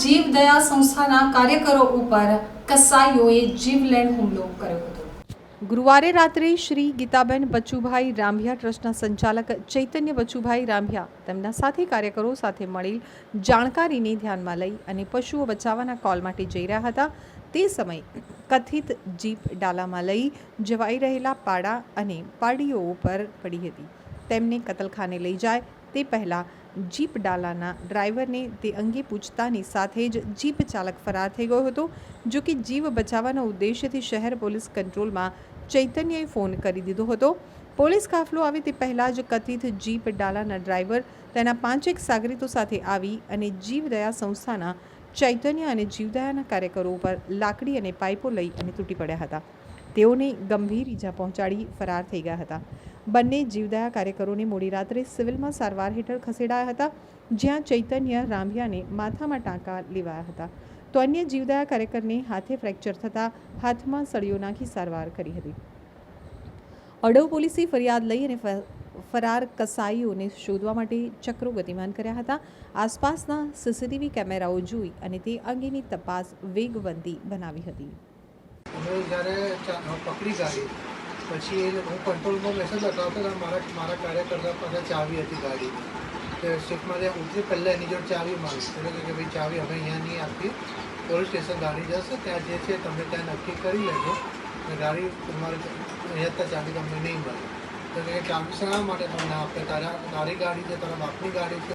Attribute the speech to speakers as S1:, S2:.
S1: જીવદયા સંસ્થાના કાર્યકરો ઉપર કસાઈઓએ જીવલેણ હુમલો કર્યો હતો. ગુરુવારે રાત્રે શ્રી ગીતાબેન બચુભાઈ રાંભિયા ટ્રસ્ટના સંચાલક ચૈતન્ય બચુભાઈ રાંભિયા તેમના સાથી કાર્યકરો સાથે મળેલ જાણકારીને ધ્યાનમાં લઈ અને પશુઓ બચાવવાના કોલ માટે જઈ રહ્યા હતા. તે સમયે કથિત જીપ ડાલામાં લઈ જવાઈ રહેલા પાડા અને પાડીઓ ઉપર પડી હતી. તેમને કતલખાને લઈ જાય. તે પહેલાં જીપ ડાલાના ડ્રાઈવરને તે અંગે પૂછતાની સાથે જ જીપ ચાલક ફરાર થઈ ગયો હતો, જો કે જીવ બચાવવાના ઉદ્દેશ્યથી શહેર પોલીસ કંટ્રોલમાં ચૈતન્યએ ફોન કરી દીધો હતો. પોલીસ કાફલો આવે તે પહેલાં જ કથિત જીપ ડાલાના ડ્રાઈવર તેના પાંચેક સાગરીતો સાથે આવી અને જીવદયા સંસ્થાના ચૈતન્ય અને જીવદયાના કાર્યકરો ઉપર લાકડી અને પાઇપો લઈ અને તૂટી પડ્યા હતા. તેઓને ગંભીર ઈજા પહોંચાડી ફરાર થઈ ગયા હતા. બંને જીવદયા કાર્યકરોને મોડી રાત્રે સિવિલમાં સારવાર હેઠળ ખસેડાયા હતા, જ્યાં ચૈતન્ય રાંભિયાને માથામાં ટાંકા લેવાયા હતા. તો અન્ય જીવદયા કાર્યકરને હાથે ફ્રેક્ચર થતાં હાથમાં સળીઓ નાખી સારવાર કરી હતી. અડવ પોલીસે ફરિયાદ લઈ અને ફરાર કસાઈઓને શોધવા માટે ચક્રો ગતિમાન કર્યા હતા. આસપાસના સીસીટીવી કેમેરાઓ જોઈ અને તે અંગેની તપાસ વેગવંતી બનાવી હતી.
S2: અમે જ્યારે પકડી ગાડી પછી એ હું કંટ્રોલમાં મેસેજ લગાવતો ત્યારે મારા મારા કાર્યકર્તા પાસે ચાવી હતી ગાડી. તો શિફ્ટમાં ઉતરી પહેલાં એની જોડે ચાવી માંગી. એટલે કે ભાઈ, ચાવી અમે અહીંયા નહીં આપી. પોલીસ સ્ટેશન ગાડી જશે. ત્યાં જે છે તમે ત્યાં નક્કી કરી લેજો. અને ગાડી તમારે અહીંયા ચાવી તમને નહીં મળે. તો એ ચાવી શા માટે તમને આપે? તારા, તારી ગાડી છે, તારા બાપની ગાડી છે.